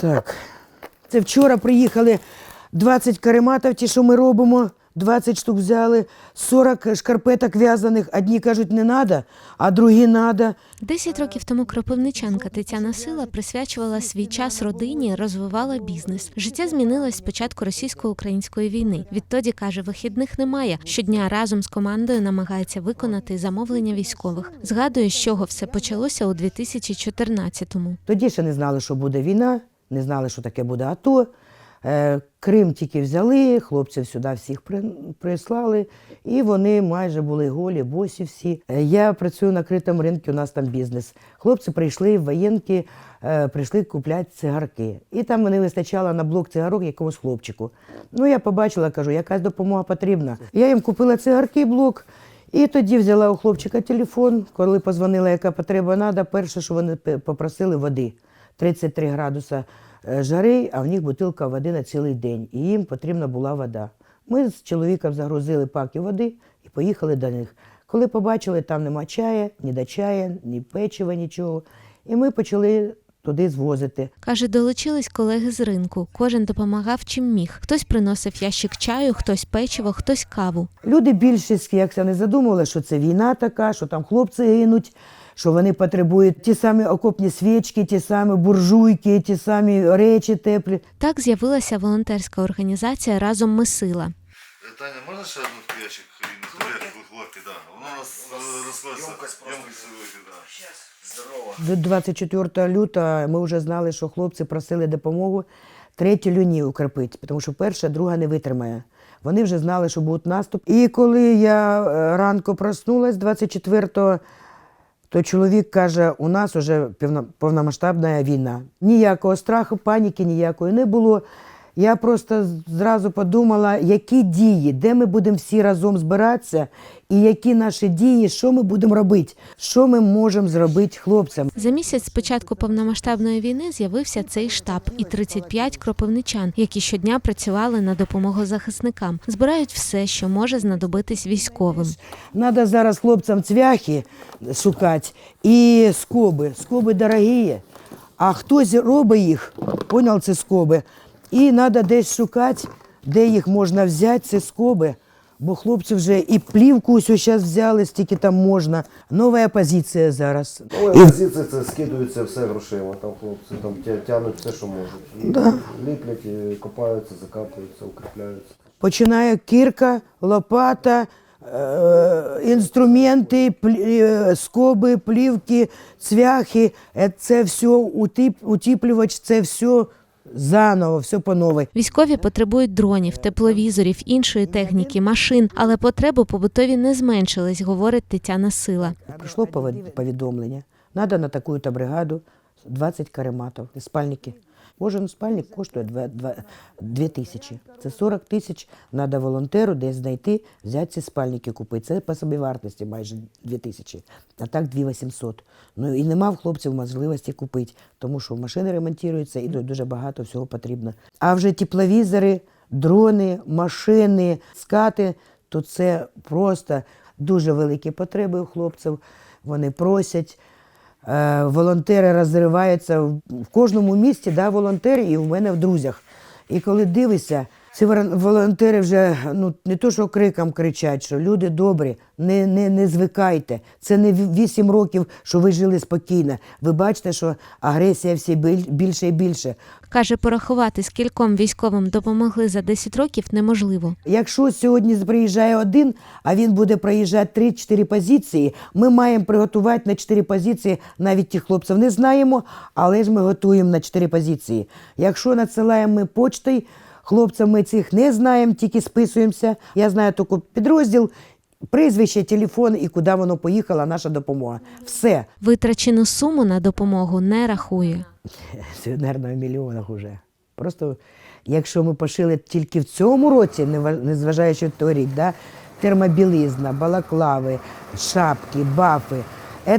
Так. Це вчора приїхали 20 карематів, ті, що ми робимо. 20 штук взяли, 40 шкарпеток в'язаних. Одні кажуть, не треба, а другі треба. Десять років тому кропивничанка Тетяна Сила присвячувала свій час родині, розвивала бізнес. Життя змінилось з початку російсько-української війни. Відтоді каже, вихідних немає. Щодня разом з командою намагається виконати замовлення військових. Згадує, з чого все почалося у 2014-му. Тоді ще не знали, що буде війна, не знали, що таке буде АТО. Е, Крим тільки взяли, хлопців сюди всіх прислали, і вони майже були голі, босі всі. Е, Я працюю на критому ринку, у нас там бізнес. Хлопці прийшли в воєнки, е, прийшли купляти цигарки. І там вони вистачало на блок цигарок якомусь хлопчику. Ну, я побачила, кажу, якась допомога потрібна. Я їм купила цигарки, блок. І тоді взяла у хлопчика телефон, коли позвонила, яка потреба треба, перше, що вони попросили води. 33 градуса е, жари, а в них бутилка води на цілий день. І їм потрібна була вода. Ми з чоловіком загрузили паки води і поїхали до них. Коли побачили, там нема чая, ні до чая, ні печива, нічого. І ми почали туди звозити. Каже, долучились колеги з ринку. Кожен допомагав чим міг. Хтось приносив ящик чаю, хтось печиво, хтось каву. Люди більшість, як це не задумували, що це війна така, що там хлопці гинуть, що вони потребують ті самі окопні свічки, ті самі буржуйки, ті самі речі теплі. Так з'явилася волонтерська організація Разом ми сила. Е, Таня, можна ще одну хлопки, хлопки, да. Воно у нас розходиться. До 24 лютого ми вже знали, що хлопці просили допомогу третю лінію укріпити, тому що перша, друга не витримає. Вони вже знали, що буде наступ. І коли я е, ранку проснулась 24-го, то чоловік каже, у нас уже повномасштабна війна. Ніякого страху, паніки ніякої не було. Я просто зразу подумала, які дії, де ми будемо всі разом збиратися, і які наші дії, що ми будемо робити, що ми можемо зробити хлопцям. За місяць з початку повномасштабної війни з'явився цей штаб і 35 кропивничан, які щодня працювали на допомогу захисникам. Збирають все, що може знадобитись військовим. Надо зараз хлопцям цвяхи шукати і скоби. Скоби дорогі, а хтось робить їх, поняв, це скоби. І треба десь шукати, де їх можна взяти, це скоби. Бо хлопці вже і плівку ось зараз взяли, стільки там можна. Нова позиція зараз. Ой, позиції це скидується все грошима. Там хлопці там тя- тягнуть все, що можуть. І Ліплять, і копаються, закапуються, укріпляються. Починає кірка, лопата, е, інструменти, плі- е, скоби, плівки, цвяхи. Е, Це все утіп, утіплювач, це все заново, все по новій. Військові потребують дронів, тепловізорів, іншої техніки, машин, але потреби побутові не зменшились, говорить Тетяна Сила. Прийшло повідомлення. Надо на таку-то бригаду 20 карематів, спальники. Кожен спальник коштує 2, тисячі. Це 40 тисяч треба волонтеру десь знайти, взяти ці спальники купити. Це по собі вартості майже 2 тисячі, а так 2 800. Ну і нема в хлопців можливості купити, тому що машини ремонтуються і дуже багато всього потрібно. А вже тепловізори, дрони, машини, скати, то це просто дуже великі потреби у хлопців. Вони просять. Е, волонтери розриваються в в кожному місті, да, волонтери, і в мене в друзях. І коли дивишся, ці волонтери вже ну, не то, що криком кричать, що люди добрі, не, не, не звикайте. Це не вісім років, що ви жили спокійно. Ви бачите, що агресія біль- більше і більше. Каже, порахувати, скільком військовим допомогли за 10 років, неможливо. Якщо сьогодні приїжджає один, а він буде проїжджати 3-4 позиції, ми маємо приготувати на 4 позиції навіть тих хлопців. Не знаємо, але ж ми готуємо на 4 позиції. Якщо надсилаємо ми почтою, хлопцям ми цих не знаємо, тільки списуємося. Я знаю тільки підрозділ, прізвище, телефон і куди воно поїхало, наша допомога. Все. Витрачену суму на допомогу не рахує. Це, мабуть, в мільйонах вже. Просто якщо ми пошили тільки в цьому році, не ва- незважаючи той рік, да, термобілизна, балаклави, шапки, бафи,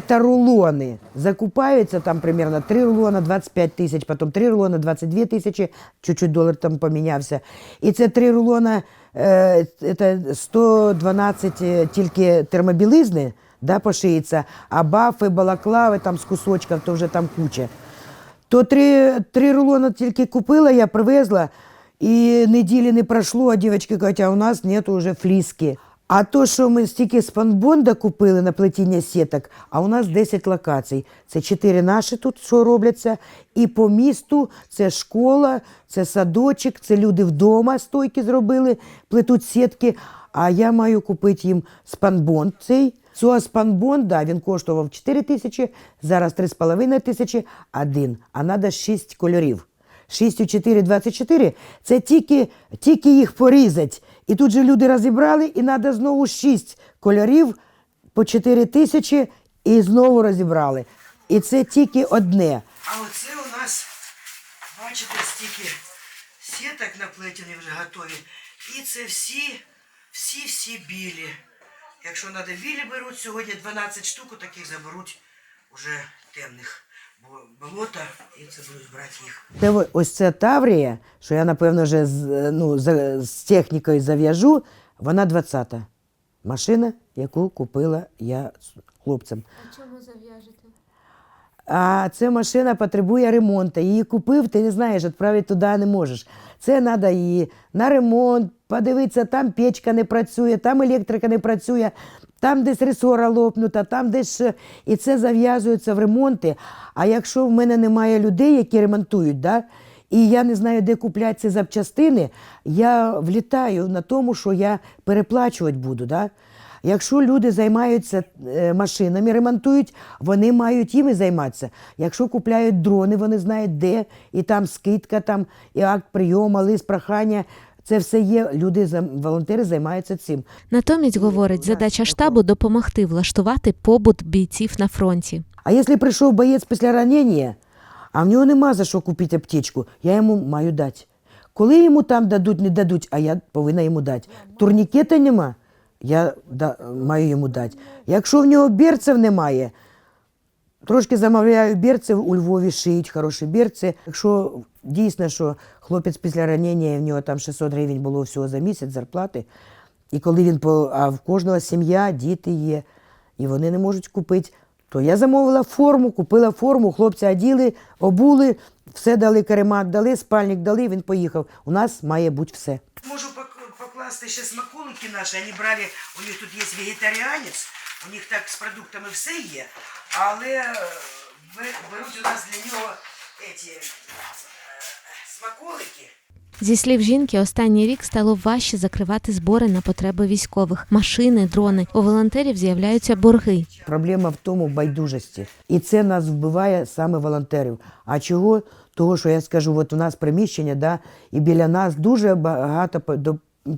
це рулони. Закупаються там примерно 3 рулона 25 тисяч, потім 3 рулона 22 тисячі, чуть-чуть долар там помінявся. І це 3 рулона, е, це 112 е, тільки термобілизни, да, пошиється, а бафи, балаклави там з кусочків, то вже там куча То три, три рулона тільки купила, я привезла, і неділі не пройшло, а дівчатки кажуть, а у нас нет уже фліски. А то, що ми стільки спанбонда купили на плетіння сіток, а у нас 10 локацій. Це 4 наші тут, що робляться, і по місту це школа, це садочок, це люди вдома стойки зробили, плетуть сітки. А я маю купити їм спанбонд цей. Цього спанбонд, да, він коштував 4 тисячі, зараз 3,5 тисячі, один, а треба 6 кольорів. 6 у 4, 24 – це тільки, тільки їх порізати. І тут же люди розібрали, і треба знову 6 кольорів по 4 тисячі, і знову розібрали. І це тільки одне. А оце у нас, бачите, стільки сіток наплетені вже готові. І це всі, всі-всі білі. Якщо треба білі беруть, сьогодні 12 штук таких заберуть уже темних. Бо болота, і це будуть брати їх. Це ось ця Таврія, що я, напевно, вже з, ну, за- з технікою зав'яжу, вона 20-та. Машина, яку купила я з хлопцем. А чому зав'яжете? А ця машина потребує ремонту. Її купив, ти не знаєш, відправити туди не можеш. Це треба її на ремонт, подивитися, там печка не працює, там електрика не працює, там десь ресора лопнута, там десь. І це зав'язується в ремонти. А якщо в мене немає людей, які ремонтують, да, і я не знаю, де купляти ці запчастини, я влітаю на тому, що я переплачувати буду. Да? Якщо люди займаються е, машинами, ремонтують, вони мають їм і займатися. Якщо купляють дрони, вони знають де, і там скидка, там і акт прийому, лист прохання. Це все є. Люди волонтери займаються цим. Натомість говорить, задача штабу допомогти влаштувати побут бійців на фронті. А якщо прийшов боєць після ранення, а в нього нема за що купити аптечку, я йому маю дати. Коли йому там дадуть, не дадуть, а я повинна йому дати. Турнікета нема, я да, маю йому дати. Якщо в нього берців немає, трошки замовляю берців, у Львові шиють хороші берці. Якщо дійсно, що хлопець після ранення, в нього там 600 гривень було всього за місяць зарплати, і коли він по, а в кожного сім'я, діти є, і вони не можуть купити, то я замовила форму, купила форму, хлопці оділи, обули, все дали каремат, дали, спальник дали, він поїхав. У нас має бути все. Можу покласти ще смаколики наші. Вони брали, у них тут є вегетаріанець, у них так з продуктами все є, але беруть у нас для нього эти, е, смаколики. Зі слів жінки, останній рік стало важче закривати збори на потреби військових, машини, дрони. У волонтерів з'являються борги. Проблема в тому байдужості. І це нас вбиває саме волонтерів. А чого? Того, що я скажу, от у нас приміщення, да, і біля нас дуже багато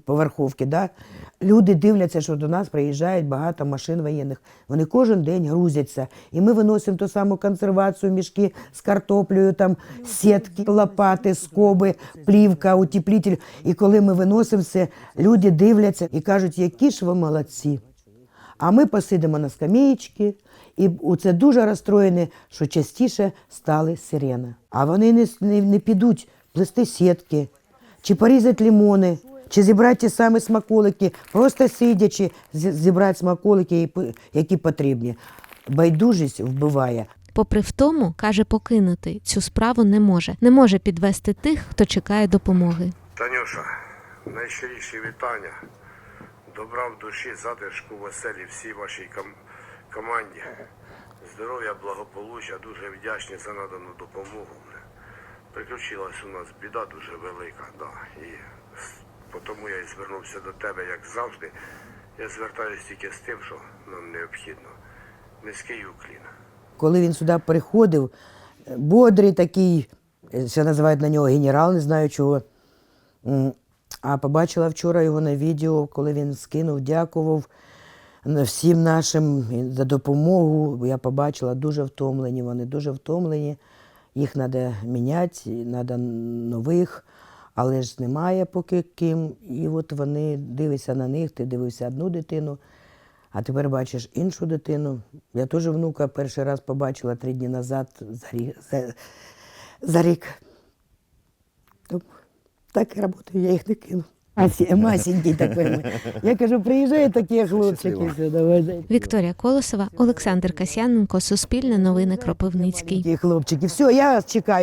поверховки. Да. Люди дивляться, що до нас приїжджають багато машин воєнних. Вони кожен день грузяться. І ми виносимо ту саму консервацію, мішки з картоплею, там сітки, лопати, скоби, плівка, утеплитель. І коли ми виносимо це, люди дивляться і кажуть, які ж ви молодці. А ми посидимо на скамеєчки, і це дуже розстроєне, що частіше стали сирени. А вони не, не, не підуть плести сітки, чи порізати лимони, чи зібрати ті самі смаколики, просто сидячи, зібрати смаколики, які- потрібні. Байдужість вбиває. Попри втому, каже, покинути цю справу не може. Не може підвести тих, хто чекає допомоги. Танюша, найщиріші вітання. Добра в душі, затишку, веселі всій вашій ком- команді. Здоров'я, благополуччя, дуже вдячні за надану допомогу. Приключилась у нас біда дуже велика, да. І тому я і звернувся до тебе, як завжди. Я звертаюся тільки з тим, що нам необхідно. Низький уклін. Коли він сюди приходив, е, бодрий такий, е, називають на нього генерал, не знаю чого. А побачила вчора його на відео, коли він скинув, дякував всім нашим за допомогу. Я побачила дуже втомлені. Вони дуже втомлені. Їх треба міняти, треба нових, але ж немає поки ким. І от вони дивишся на них, ти дивився одну дитину. А тепер бачиш іншу дитину. Я теж внука перший раз побачила три дні назад за рік. За, за рік. Тому так і працюю, я їх не кину. Масенькі такий. Я кажу, приїжджають такі хлопчики сюди. Вікторія Колосова, Олександр Касяненко, Суспільне новини Кропивницький. Такі хлопчики. Все, я чекаю.